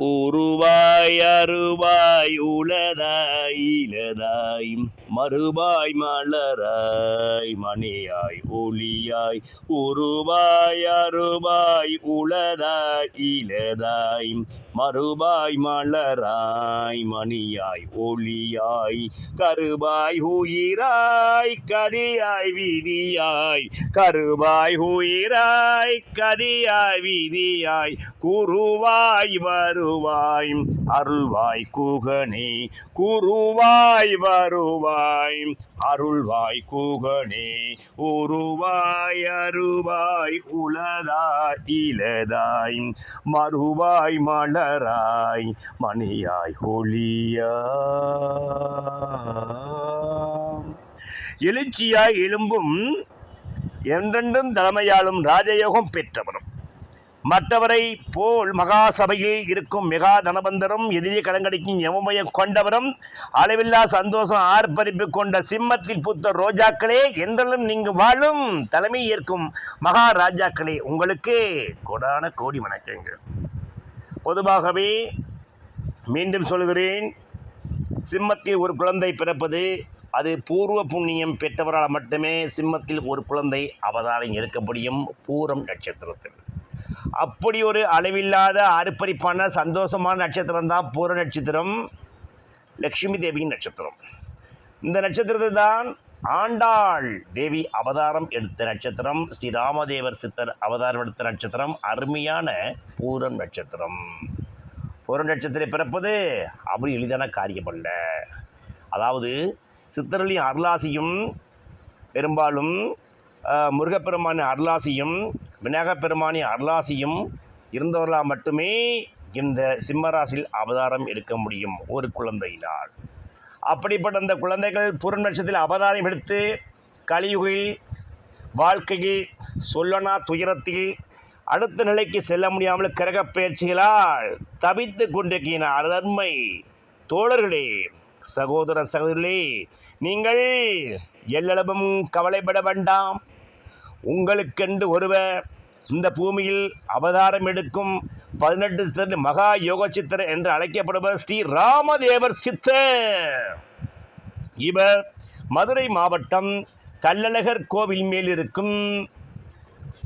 உருவாய் அருவாய் உளதாய் இலதாய் மறுபாய் மலராய் மணியாய் ஒளியாய் உருவாய் அருவாய் உளதாய் இலதாய் மறுபாய் மலராய் மணியாய் ஒளியாய் கருபாய் உயிராய் கதியாய் விதியாய் கருபாய் உயிராய் கதியாய் விதியாய் குருவாய் வருவாய் அருள்வாய் குகனே குருவாய் வருவாய் அருள்வாய் குகனே உருவாய் அருவாய் உளதாய் இலதாய் மறுவாய் மலர் மலராய் மணியாய் ஒளியா. எழுச்சியாய் எழும்பும் என்றென்றும் தலைமையாளும் ராஜயோகம் பெற்றவரும் மற்றவரை போல் மகாசபையில் இருக்கும் மெகா தனபந்தரும் எதிரிய கலங்கடிக்கும் எவமயம் கொண்டவரும் அளவில்லா சந்தோஷம் ஆர்ப்பரிப்பு கொண்ட சிம்மத்தில் பூத்த ரோஜாக்களே என்றாலும் நீங்கள் வாழும் தலைமை ஏற்கும் மகாராஜாக்களே உங்களுக்கு கொடான கோடி வணக்கங்கள். பொதுவாகவே மீண்டும் சொல்கிறேன் சிம்மத்தில் ஒரு குழந்தை பிறப்பது அது பூர்வ புண்ணியம் பெற்றவரால் மட்டுமே சிம்மத்தில் ஒரு குழந்தை அவதாரம் இருக்க முடியும் பூரம் நட்சத்திரத்தில். அப்படி ஒரு அளவில்லாத அறுப்பறிப்பான சந்தோஷமான நட்சத்திரம் தான் பூர நட்சத்திரம் லக்ஷ்மி தேவியின் நட்சத்திரம். இந்த நட்சத்திரத்தை தான் ஆண்டாள் தேவி அவதாரம் எடுத்த நட்சத்திரம் ஸ்ரீராமதேவர் சித்தர் அவதாரம் எடுத்த நட்சத்திரம் அருமையான பூரம் நட்சத்திரம். பூரம் நட்சத்திரம் பிறப்பது அப்படி எளிதான காரியம் அல்ல. அதாவது சித்தர்களின் அருளாசியும் பெரும்பாலும் முருகப்பெருமானின் அருளாசியும் விநாயகப் பெருமானின் அருளாசியும் இருந்தவர்களால் மட்டுமே இந்த சிம்மராசியில் அவதாரம் எடுக்க முடியும் ஒரு குழந்தையினால். அப்படிப்பட்ட அந்த குழந்தைகள் பூர்ண நட்சத்திரத்தில் அவதாரம் எடுத்து கலியுகில் வாழ்க்கையில் சொல்லனா துயரத்தில் அடுத்த நிலைக்கு செல்ல முடியாமல் கிரகப் பயிற்சிகளால் தவித்து கொண்டிருக்கிற அருமை தோழர்களே சகோதர சகோதரிகளே நீங்கள் எல்லளவும் கவலைப்பட வேண்டாம். உங்களுக்கென்று ஒருவர் இந்த பூமியில் அவதாரம் எடுக்கும் பதினெட்டு சித்தர் மகா யோக சித்தர் என்று அழைக்கப்படுபவர் ஸ்ரீ ராமதேவர் சித்தர். இவர் மதுரை மாவட்டம் கல்லழகர் கோவில் மேல் இருக்கும்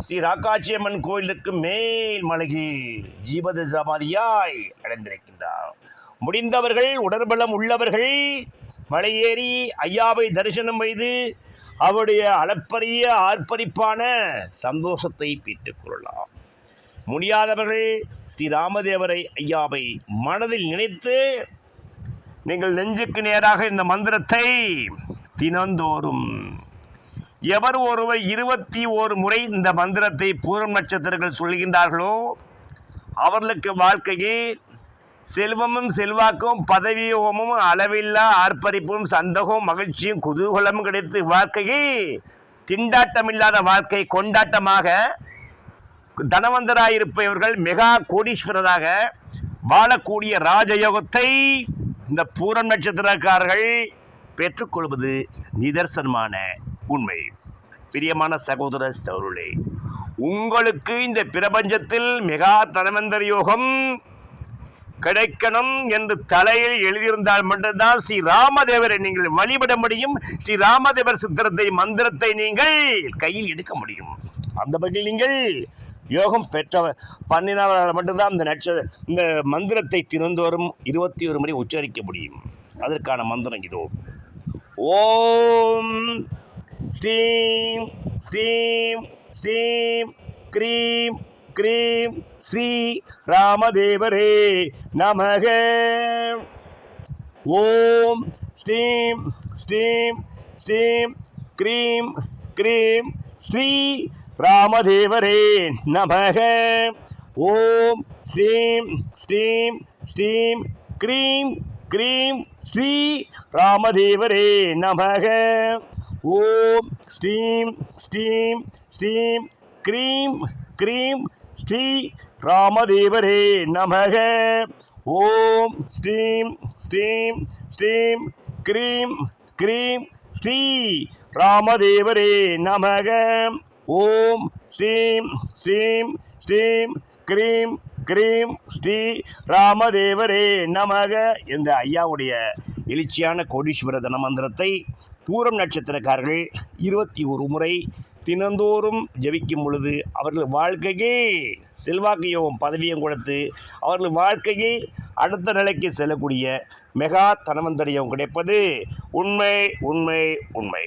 ஸ்ரீ ராக்காட்சியம்மன் கோயிலுக்கு மேல் மலையில் ஜீவத சமாதியாய் அடைந்திருக்கின்றார். முடிந்தவர்கள் உடற்பலம் உள்ளவர்கள் மலையேறி ஐயாவை தரிசனம் செய்து அவருடைய அளப்பரிய ஆர்ப்பரிப்பான சந்தோஷத்தை பெற்றுக்கொள்ளலாம் முடியாதவர்கள் ஸ்ரீ ராமதேவரை ஐயாவை மனதில் நினைத்து நீங்கள் நெஞ்சுக்கு நேராக இந்த மந்திரத்தை தினந்தோறும். எவர் ஒருவர் இருபத்தி ஓரு முறை இந்த மந்திரத்தை பூரம் நட்சத்திரங்கள் சொல்கின்றார்களோ அவர்களுக்கு வாழ்க்கையில் செல்வமும் செல்வாக்கும் பதவியோகமும் அளவில்லா ஆர்ப்பரிப்பும் சந்தகம் மகிழ்ச்சியும் குதூகலமும் கிடைத்து வாழ்க்கையை திண்டாட்டமில்லாத வாழ்க்கை கொண்டாட்டமாக தனவந்தராயிருப்பவர்கள் மெகா கோடீஸ்வரராக வாழக்கூடிய ராஜயோகத்தை இந்த பூரம் நட்சத்திரக்காரர்கள் பெற்றுக்கொள்வது நிதர்சனமான உண்மை. பிரியமான சகோதர சௌருளே உங்களுக்கு இந்த பிரபஞ்சத்தில் மெகா தனவந்தர் யோகம் கிடைக்கணும் என்று தலையில் எழுதியிருந்தால் மட்டும்தான் ஸ்ரீ ராமதேவரை நீங்கள் வழிபட முடியும். ஸ்ரீ ராமதேவர் சித்திரத்தை மந்திரத்தை நீங்கள் கையில் எடுக்க முடியும். அந்த வகையில் நீங்கள் யோகம் பெற்றவர் பண்ணினால் மட்டும்தான் இந்த நட்ச இந்த மந்திரத்தை தினந்தோறும் இருபத்தி ஒரு முறை உச்சரிக்க முடியும். அதற்கான மந்திரம் இதோ. ஓம் ஸ்ரீம் ஸ்ரீம் ஸ்ரீம் க்ரீம் க்ரீம் ஸ்ரீ ராமதேவரே நமக. ஓம் ஸ்ரீம் ஸ்ரீம் ஸ்ரீம் க்ரீம் க்ரீம் ஸ்ரீ ராமதேவரே நமக ஓம் ஸ்ரீம் ஸ்ரீம் ஸ்ரீம் க்ரீம் க்ரீம் ஸ்ரீ ராமதேவரே நமக ஓம் ஸ்ரீம் ஸ்ரீம் ஸ்ரீம் க்ரீம் க்ரீம் ஸ்ரீ ராமதேவரே நமக ஓம் ஸ்ரீம் ஸ்ரீம் ஸ்ரீம் க்ரீம் க்ரீம் ஸ்ரீ ராமதேவரே நமக ஓம் ஸ்ரீம் ஸ்ரீம் ஸ்ரீம் கிரீம் கிரீம் ஸ்ரீ ராமதேவரே நமக இந்த ஐயாவுடைய எழுச்சியான கோடீஸ்வர தன மந்திரத்தை பூரம் நட்சத்திரக்காரர்கள் இருபத்தி ஒரு முறை தினந்தோறும் ஜபிக்கும் பொழுது அவர்கள் வாழ்க்கையே செல்வாக்கையும் பதவியும் கொடுத்து அவர்கள் வாழ்க்கையே அடுத்த நிலைக்கு செல்லக்கூடிய மெகா தனவந்தரியம் கிடைப்பது உண்மை உண்மை உண்மை.